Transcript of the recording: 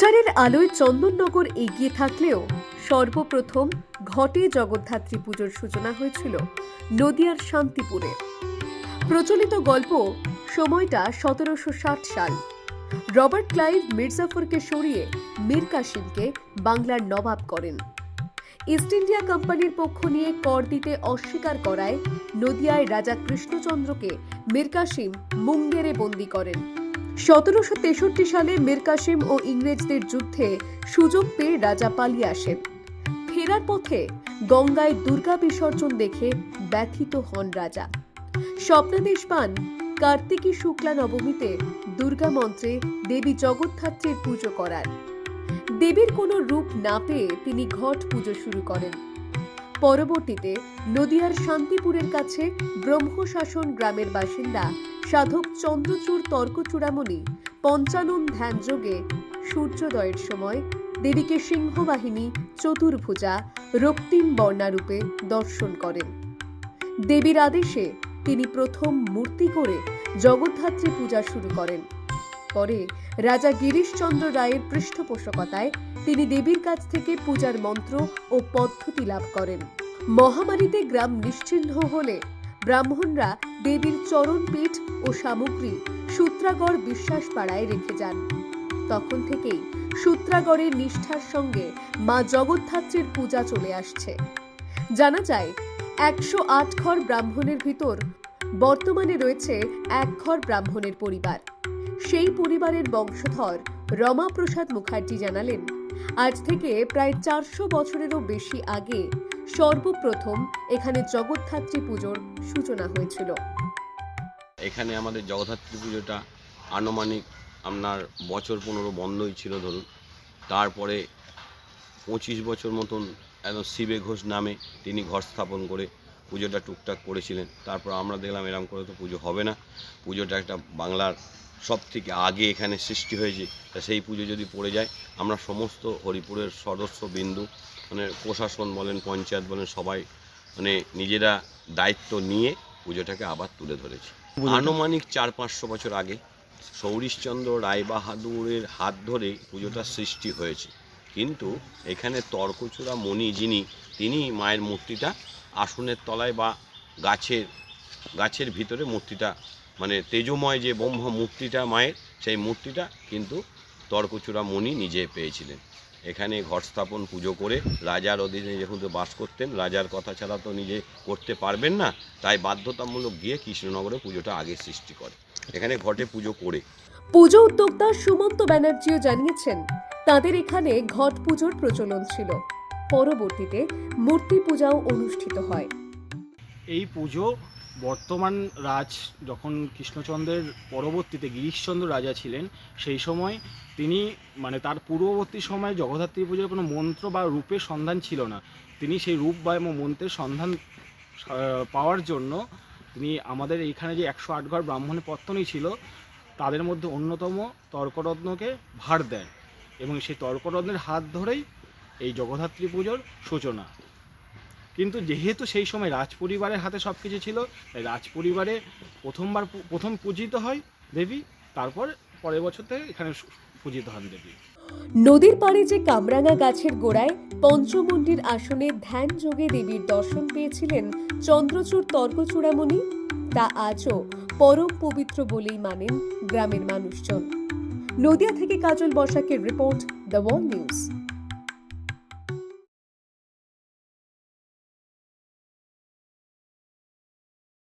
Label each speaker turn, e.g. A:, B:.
A: প্রচারের আলোয় চন্দননগর এগিয়ে থাকলেও সর্বপ্রথম ঘটে জগদ্ধাত্রী পুজোর সূচনা হয়েছিল নদিয়ার শান্তিপুরে। প্রচলিত গল্প সময়টা সতেরোশো ষাট সাল। রবার্ট ক্লাইভ মির্জাফরকে সরিয়ে মীর কাসিমকে বাংলার নবাব করেন। ইস্ট ইন্ডিয়া কোম্পানির পক্ষ নিয়ে কর দিতে অস্বীকার করায় নদিয়ায় রাজা কৃষ্ণচন্দ্রকে মীর কাসিম মুঙ্গেরে বন্দি করেন। সতেরোশো তেষট্টি সালে মীর ও ইংরেজদের যুদ্ধে সুযোগ পেয়ে রাজা পালিয়ে আসেন। ফেরার পথে গঙ্গায় দুর্গা বিসর্জন দেখে ব্যথিত হন রাজা। স্বপ্নাদেশ পান কার্তিকী শুক্লা নবমীতে দুর্গা মন্ত্রে দেবী জগদ্ধাত্রীর পুজো করার দেবীর কোনো রূপ না পেয়ে তিনি ঘট পুজো শুরু করেন। পরবর্তীতে নদিয়ার শান্তিপুরের কাছে ব্রহ্মশাসন গ্রামের বাসিন্দা সাধক চন্দ্রচূড় তর্কচূড়ামণি পঞ্চানন ধ্যানযোগে সূর্যোদয়ের সময় দেবীকে সিংহবাহিনী চতুর্ভুজা রক্তিম বর্ণারূপে দর্শন করেন। দেবীর আদেশে তিনি প্রথম মূর্তি করে জগদ্ধাত্রী পূজা শুরু করেন। পরে রাজা গিরিশচন্দ্র রায়ের পৃষ্ঠপোষকতায় তিনি দেবীর কাছ থেকে পূজার মন্ত্র ও পদ্ধতি লাভ করেন। মহামারীতে গ্রাম নিশ্চিহ্ন হলে ব্রাহ্মণরা দেবীর চরণপীঠ ও সামগ্রী সূত্রাগড় বিশ্বাস পাড়ায় রেখে যান। তখন থেকেই সূত্রাগড়ের নিষ্ঠার সঙ্গে মা জগদ্ধাত্রীর পূজা চলে আসছে। জানা যায়, একশো আট ঘর ব্রাহ্মণের ভিতর বর্তমানে রয়েছে এক ঘর ব্রাহ্মণের পরিবার। সেই পরিবারের বংশধর রমাপ্রসাদ মুখার্জি জানালেন, আজ থেকে প্রায় চারশো বছরেরও বেশি আগে সর্বপ্রথম এখানে জগদ্ধাত্রী পুজোর সূচনা হয়েছিল।
B: এখানে আমাদের জগদ্ধাত্রী পুজোটা আনুমানিক আপনার বছর পনেরো বন্ধই ছিল ধরুন। তারপরে পঁচিশ বছর মতন একদম শিবে ঘোষ নামে তিনি ঘর স্থাপন করে পুজোটা টুকটাক করেছিলেন। তারপর আমরা দেখলাম এরকম করে তো পুজো হবে না। পুজোটা একটা বাংলার সব থেকে আগে এখানে সৃষ্টি হয়েছে তা সেই পুজো যদি পড়ে যায় আমরা সমস্ত হরিপুরের সদস্য বিন্দু মানে প্রশাসন বলেন পঞ্চায়েত বলেন সবাই মানে নিজেরা দায়িত্ব নিয়ে পুজোটাকে আবার তুলে ধরেছি। আনুমানিক চার পাঁচশো বছর আগে সৌরিশচন্দ্র রায়বাহাদুরের হাত ধরে পুজোটা সৃষ্টি হয়েছে। কিন্তু এখানে তর্কচূড়া মণি যিনি তিনি মায়ের মূর্তিটা আসনের তলায় বা গাছের গাছের ভিতরে মূর্তিটা মানে তেজময় যে ব্রহ্ম মূর্তিটা মায়ের সেই মূর্তিটা কিন্তু তর্কচূড়া মণি নিজে পেয়েছিলেন। এখানে ঘর স্থাপন পুজো করে রাজার অধীনে যেহেতু বাস করতেন রাজার কথা ছাড়া তো নিজে করতে পারবেন না তাই বাধ্যতামূলক গিয়ে কৃষ্ণনগরে পুজোটা আগে সৃষ্টি করে। এখানে ঘটে পুজো করে।
A: পুজো উদ্যোক্তা সুমন্ত ব্যানার্জিও জানিয়েছেন তাদের এখানে ঘট পুজোর প্রচলন ছিল। পরবর্তীতে মূর্তি পূজাও অনুষ্ঠিত হয়।
C: এই পুজো বর্তমান রাজ যখন কৃষ্ণচন্দ্রের পরবর্তীতে গিরিশচন্দ্র রাজা ছিলেন, সেই সময় তিনি মানে তার পূর্ববর্তী সময়ে জগদ্ধাত্রী পুজোর কোনো মন্ত্র বা রূপের সন্ধান ছিল না। তিনি সেই রূপ বা এবং মন্ত্রের সন্ধান পাওয়ার জন্য তিনি আমাদের এইখানে যে একশো আট ঘর ব্রাহ্মণের পত্তনই ছিল, তাদের মধ্যে অন্যতম তর্করত্নকে ভার দেন এবং সেই তর্করত্নের হাত ধরেই এই জগদ্ধাত্রী পুজোর সূচনা। কিন্তু যেহেতু সেই সময় রাজ পরিবারের হাতে সব কিছু ছিল, তাই রাজ পরিবারে প্রথমবার প্রথম পূজিত হয় দেবী, তারপর পরের বছর থেকে এখানে পূজিত হন দেবী।
A: নদীর পাড়ে যে কামরাঙা গাছের গোড়ায় পঞ্চমন্ডির আসনে ধ্যান যোগে দেবীর দর্শন পেয়েছিলেন চন্দ্রচূড় তর্কচূড়ামণি, তা আজও পরম পবিত্র বলেই মানেন গ্রামের মানুষজন। নদিয়া থেকে কাজল বসাকের রিপোর্ট, দ্য ওয়াল নিউজ।